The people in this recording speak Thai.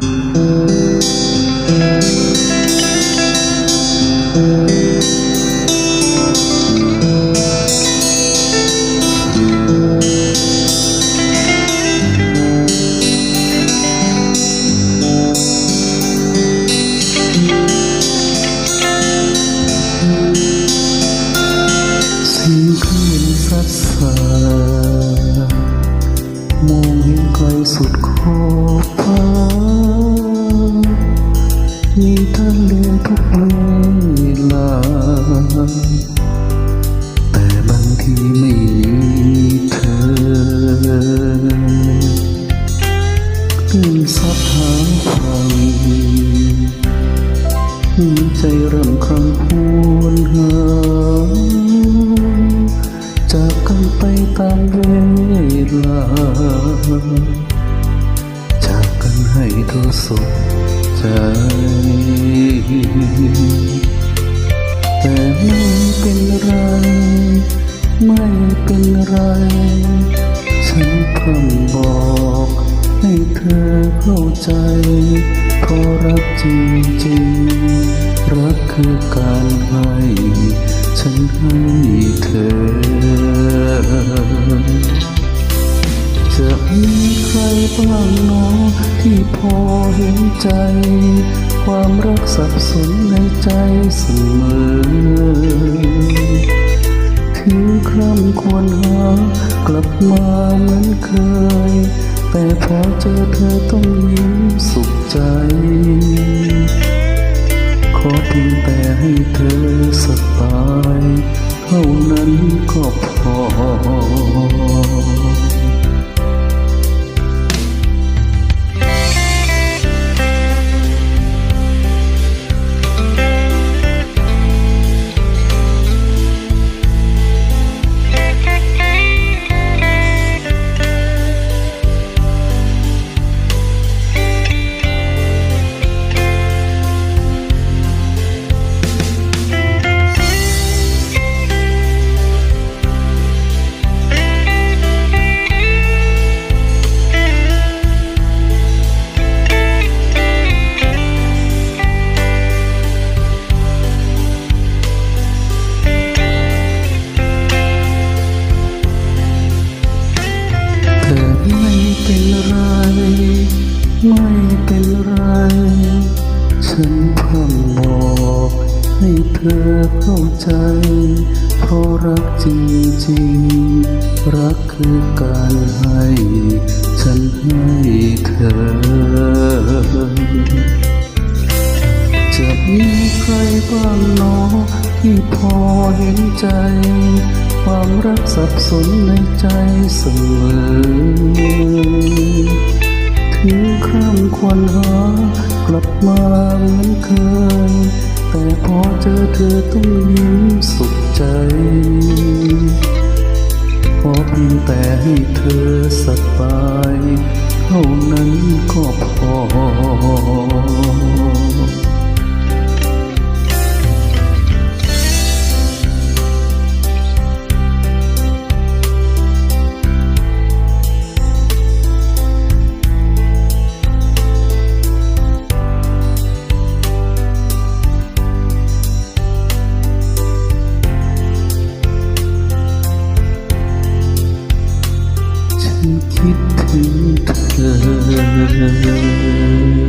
เสุดขอบฟ้า ไปตามเวลา จากกันให้เธอสุขใจ แต่ไม่เป็นไร ไม่เป็นไร ฉันเพิ่งบอกให้เธอเข้าใจเพราะรักจริงๆ รักคือการให้ ฉันให้เธอ บ้างเนอที่พอเห็นใจ ความรักสับสนในใจเสมอถึงครั้งควรหากลับมาเหมือนเคย แต่พอเจอเธอต้องยิ้มสุขใจ ขอเพียงแต่ให้เธอสบาย เท่านั้นก็พอ ไม่เป็นไร ฉันพร่ำบอกให้เธอเข้าใจ เพราะรักจริงๆ รักคือการให้ ฉันให้เธอ จะมีใครบ้างเนอที่พอเห็นใจ ความรักสับสนในใจเสมอ ถึงครั้งควรหากลับมาเหมือนเคย แต่พอเจอเธอต้องยิ้มสุขใจขอเพียงแต่ให้เธอสบายเท่านั้นก็พอ คิดถึงเธอ